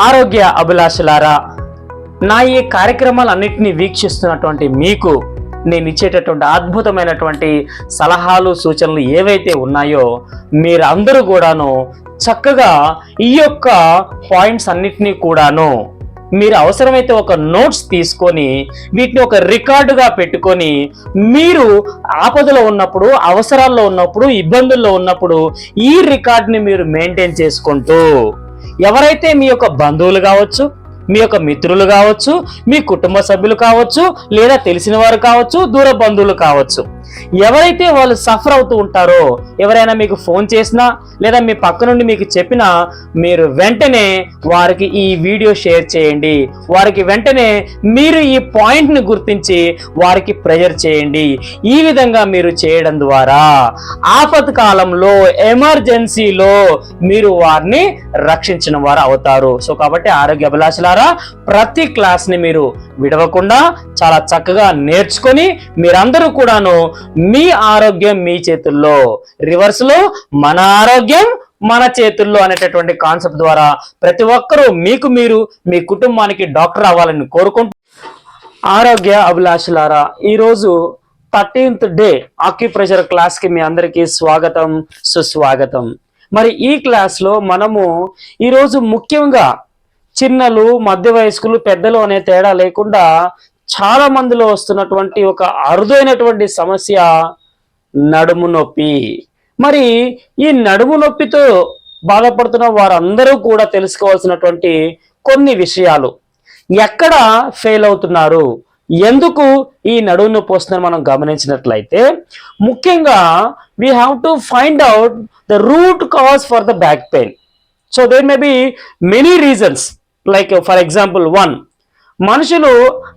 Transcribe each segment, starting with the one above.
ఆరోగ్య అభిలాషులారా నా ఈ కార్యక్రమాలన్నింటినీ వీక్షిస్తున్నటువంటి మీకు నేను ఇచ్చేటటువంటి అద్భుతమైనటువంటి సలహాలు సూచనలు ఏవైతే ఉన్నాయో మీరు అందరూ కూడాను చక్కగా ఈ యొక్క పాయింట్స్ అన్నిటినీ కూడాను మీరు అవసరమైతే ఒక నోట్స్ తీసుకొని వీటిని ఒక రికార్డుగా పెట్టుకొని మీరు ఆపదలో ఉన్నప్పుడు అవసరాల్లో ఉన్నప్పుడు ఇబ్బందుల్లో ఉన్నప్పుడు ఈ రికార్డుని మీరు మెయింటైన్ చేసుకుంటూ ఎవరైతే మీ యొక్క బంధువులు కావచ్చు మీ యొక్క మిత్రులు కావచ్చు మీ కుటుంబ సభ్యులు కావచ్చు లేదా తెలిసిన వారు కావచ్చు దూర బంధువులు కావచ్చు ఎవరైతే వాళ్ళు సఫర్ అవుతూ ఉంటారో ఎవరైనా మీకు ఫోన్ చేసినా లేదా మీ పక్క నుండి మీకు చెప్పినా మీరు వెంటనే వారికి ఈ వీడియో షేర్ చేయండి. వారికి వెంటనే మీరు ఈ పాయింట్ని గుర్తించి వారికి ప్రెజర్ చేయండి. ఈ విధంగా మీరు చేయడం ద్వారా ఆపత్ కాలంలో ఎమర్జెన్సీలో మీరు వారిని రక్షించిన వారు అవుతారు. సో కాబట్టి ఆరోగ్య అభిలాషలారా ప్రతి క్లాస్ని మీరు విడవకుండా చాలా చక్కగా నేర్చుకొని మీరందరూ కూడాను మీ ఆరోగ్యం మీ చేతుల్లో. రివర్స్లో మన ఆరోగ్యం మన చేతుల్లో అనేటటువంటి కాన్సెప్ట్ ద్వారా ప్రతి ఒక్కరూ మీకు మీరు మీ కుటుంబానికి డాక్టర్ అవ్వాలని కోరుకుంటూ. ఆరోగ్య అభిలాషులారా ఈరోజు థర్టీన్త్ డే ఆక్యుప్రెషర్ క్లాస్కి మీ అందరికీ స్వాగతం సుస్వాగతం. మరి ఈ క్లాస్లో మనము ఈరోజు ముఖ్యంగా చిన్నలు మధ్య వయస్కులు పెద్దలు అనే తేడా లేకుండా చాలా మందిలో వస్తున్నటువంటి ఒక అరుదైనటువంటి సమస్య నడుము నొప్పి. మరి ఈ నడుము నొప్పితో బాధపడుతున్న వారందరూ కూడా తెలుసుకోవాల్సినటువంటి కొన్ని విషయాలు. ఎక్కడ ఫెయిల్ అవుతున్నారు? ఎందుకు ఈ నడుము నొప్పి వస్తుందని మనం గమనించినట్లయితే ముఖ్యంగా we have to find out the root cause for the back pain so there may be many reasons like for example one మనుషులు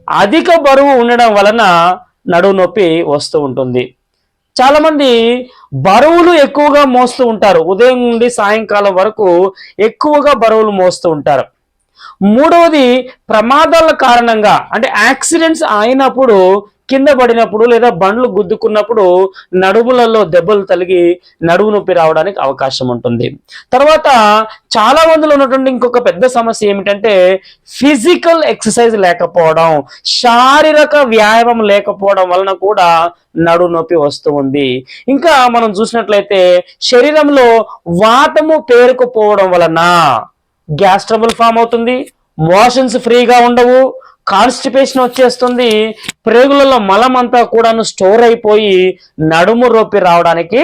అధిక బరువు ఉండడం వలన నడుము నొప్పి వస్తూ ఉంటుంది. చాలామంది బరువులు ఎక్కువగా మోస్తూ ఉంటారు. ఉదయం నుండి సాయంకాలం వరకు ఎక్కువగా బరువులు మోస్తూ ఉంటారు. మూడవది ప్రమాదాల కారణంగా అంటే యాక్సిడెంట్స్ అయినప్పుడు కింద పడినప్పుడు లేదా బండ్లు గుద్దుకున్నప్పుడు నడుములలో దెబ్బలు తలిగి నడుము నొప్పి రావడానికి అవకాశం ఉంటుంది. తర్వాత చాలా మందిలో ఉన్నటువంటి ఇంకొక పెద్ద సమస్య ఏమిటంటే ఫిజికల్ ఎక్సర్సైజ్ లేకపోవడం శారీరక వ్యాయామం లేకపోవడం వలన కూడా నడు నొప్పి వస్తూ ఉంది. ఇంకా మనం చూసినట్లయితే శరీరంలో వాతము పేరుకుపోవడం వలన గ్యాస్ ట్రబుల్ ఫామ్ అవుతుంది మోషన్స్ ఫ్రీగా ఉండవు కాన్స్టిపేషన్ వచ్చేస్తుంది ప్రేగులలో మలం అంతా కూడాను స్టోర్ అయిపోయి నడుము రొప్పి రావడానికి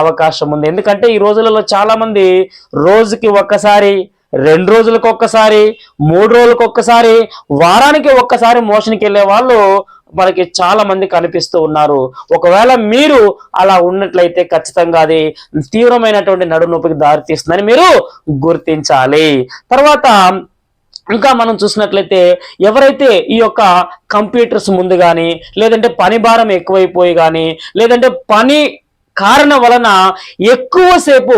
అవకాశం ఉంది. ఎందుకంటే ఈ రోజులలో చాలామంది రోజుకి ఒక్కసారి రెండు రోజులకు ఒక్కసారి మూడు రోజులకు ఒక్కసారి వారానికి ఒక్కసారి మోషన్కి వెళ్ళే వాళ్ళు మనకి చాలా మంది కనిపిస్తూ ఉన్నారు. ఒకవేళ మీరు అలా ఉన్నట్లయితే ఖచ్చితంగా అది తీవ్రమైనటువంటి నడుము నొప్పికి దారితీస్తుందని మీరు గుర్తించాలి. తర్వాత ఇంకా మనం చూసినట్లయితే ఎవరైతే ఈ యొక్క కంప్యూటర్స్ ముందు కానీ లేదంటే పని భారం ఎక్కువైపోయి కానీ లేదంటే పని కారణం వలన ఎక్కువసేపు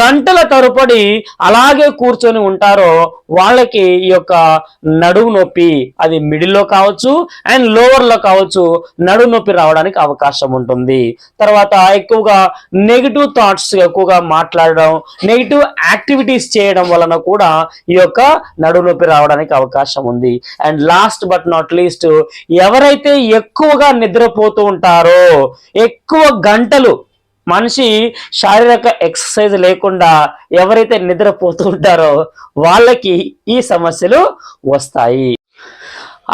గంటల తరబడి అలాగే కూర్చొని ఉంటారో వాళ్ళకి ఈ యొక్క నడుము నొప్పి అది మిడిల్లో కావచ్చు అండ్ లోవర్లో కావచ్చు నడువు నొప్పి రావడానికి అవకాశం ఉంటుంది. తర్వాత ఎక్కువగా నెగిటివ్ థాట్స్ ఎక్కువగా మాట్లాడడం నెగిటివ్ యాక్టివిటీస్ చేయడం వలన కూడా ఈ యొక్క నడుము నొప్పి రావడానికి అవకాశం ఉంది. And last but not least ఎవరైతే ఎక్కువగా నిద్రపోతూ ఉంటారో ఎక్కువ గంటలు మనిషి శారీరక ఎక్సర్సైజ్ లేకుండా ఎవరైతే నిద్రపోతూ ఉంటారో వాళ్ళకి ఈ సమస్యలు వస్తాయి.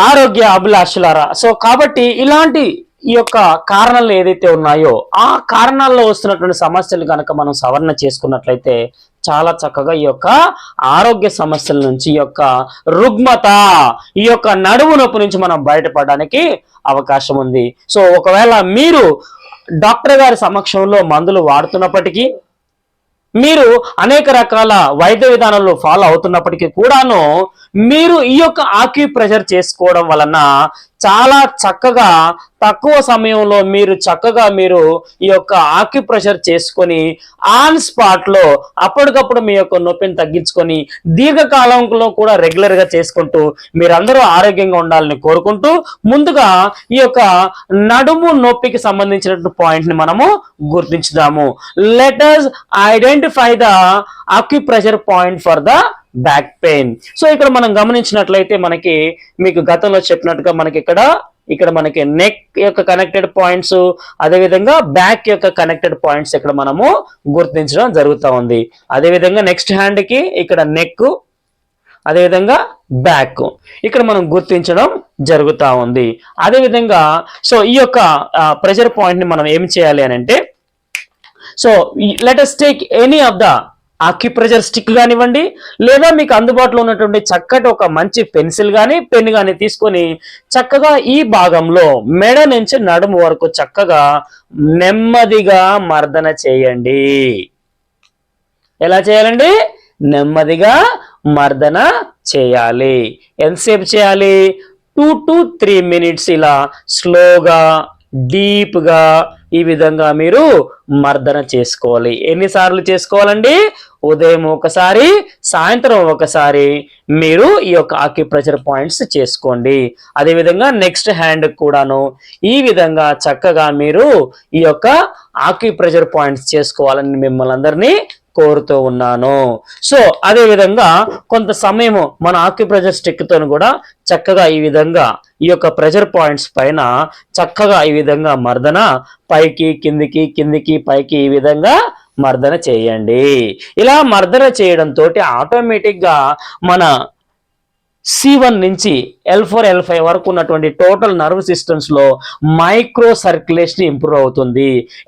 ఆరోగ్య అభిలాషులారా సో కాబట్టి ఇలాంటి ఈ యొక్క కారణాలు ఏదైతే ఉన్నాయో ఆ కారణాల్లో వస్తున్నటువంటి సమస్యలు కనుక మనం సవరణ చేసుకున్నట్లయితే చాలా చక్కగా ఈ యొక్క ఆరోగ్య సమస్యల నుంచి ఈ యొక్క రుగ్మత ఈ యొక్క నడుము నొప్పి నుంచి మనం బయటపడడానికి అవకాశం ఉంది. సో ఒకవేళ మీరు డాక్టర్ గారి సమక్షంలో మందులు వాడుతున్నప్పటికీ మీరు అనేక రకాల వైద్య విధానాలు ఫాలో అవుతున్నప్పటికీ కూడాను మీరు ఈ యొక్క ఆక్యుప్రెషర్ చేసుకోవడం వలన చాలా చక్కగా తక్కువ సమయంలో మీరు చక్కగా మీరు ఈ యొక్క ఆక్యుప్రెషర్ చేసుకొని ఆన్ స్పాట్లో అప్పటికప్పుడు మీ యొక్క నొప్పిని తగ్గించుకొని దీర్ఘకాలంలో కూడా రెగ్యులర్గా చేసుకుంటూ మీరందరూ ఆరోగ్యంగా ఉండాలని కోరుకుంటూ ముందుగా ఈ యొక్క నడుము నొప్పికి సంబంధించినటువంటి పాయింట్ని మనము గుర్తించుదాము. Let us identify the acupressure point for the back pain so ఇక్కడ మనం గమనించినట్లయితే మనకి మీకు గతంలో చెప్పినట్టుగా మనకి ఇక్కడ ఇక్కడ మనకి నెక్ యొక్క కనెక్టెడ్ పాయింట్స్ అదేవిధంగా బ్యాక్ యొక్క కనెక్టెడ్ పాయింట్స్ ఇక్కడ మనము గుర్తించడం జరుగుతూ ఉంది. అదేవిధంగా నెక్స్ట్ హ్యాండ్కి ఇక్కడ నెక్ అదేవిధంగా బ్యాక్ ఇక్కడ మనం గుర్తించడం జరుగుతూ ఉంది. అదేవిధంగా సో ఈ యొక్క ప్రెషర్ పాయింట్ని మనం ఏం చేయాలి అని అంటే so let us take any of the acupressure stick కానివ్వండి లేదా మీకు అందుబాటులో ఉన్నటువంటి చక్కటి ఒక మంచి పెన్సిల్ కానీ పెన్ కానీ తీసుకొని చక్కగా ఈ భాగంలో మెడ నుంచి నడుము వరకు చక్కగా నెమ్మదిగా మర్దన చేయండి. ఎలా చేయాలండి? నెమ్మదిగా మర్దన చేయాలి. ఎంతసేపు చేయాలి? టూ టు త్రీ మినిట్స్ ఇలా స్లోగా డీప్గా ఈ విధంగా మీరు మర్దన చేసుకోవాలి. ఎన్నిసార్లు చేసుకోవాలండి? ఉదయం ఒకసారి సాయంత్రం ఒకసారి మీరు ఈ యొక్క ఆక్యుప్రెషర్ పాయింట్స్ చేసుకోండి. అదేవిధంగా నెక్స్ట్ హ్యాండ్ కూడాను ఈ విధంగా చక్కగా మీరు ఈ యొక్క ఆక్యుప్రెషర్ పాయింట్స్ చేసుకోవాలని మిమ్మల్ని అందరినీ కోరుతూ ఉన్నాను. సో అదే విధంగా కొంత సమయము మన ఆక్యుప్రెజర్ స్టిక్ కూడా చక్కగా ఈ విధంగా ఈ యొక్క ప్రెజర్ పాయింట్స్ పైన చక్కగా ఈ విధంగా మర్దన పైకి కిందికి కిందికి పైకి ఈ విధంగా మర్దన చేయండి. ఇలా మర్దన చేయడంతో ఆటోమేటిక్గా ఆటోమేటిక్గా మన సి వన్ నుంచి ఎల్ ఫోర్ ఎల్ ఫైవ్ వరకు ఉన్నటువంటి టోటల్ నర్వ్ సిస్టమ్స్లో మైక్రో సర్క్యులేషన్ ఇంప్రూవ్ అవుతుంది.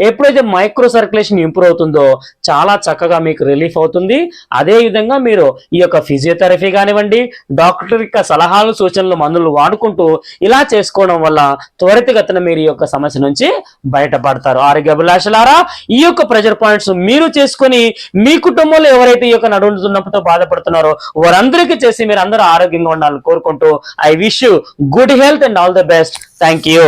ఎప్పుడైతే మైక్రో సర్క్యులేషన్ ఇంప్రూవ్ అవుతుందో చాలా చక్కగా మీకు రిలీఫ్ అవుతుంది. అదే విధంగా మీరు ఈ యొక్క ఫిజియోథెరపీ కానివ్వండి డాక్టర్ యొక్క సలహాలు సూచనలు మందులు వాడుకుంటూ ఇలా చేసుకోవడం వల్ల త్వరితగతిన మీరు ఈ యొక్క సమస్య నుంచి బయటపడతారు. ఆరోగ్య అభిలాషలారా ఈ యొక్క ప్రెజర్ పాయింట్స్ మీరు చేసుకొని మీ కుటుంబంలో ఎవరైతే ఈ యొక్క నడుములు బాధపడుతున్నారో వారందరికీ చేసి మీరు అందరూ ఆరోగ్యంగా ఆరోగ్యంగా ఉండాలని కోరుకుంటూ I wish good health and all the best thank you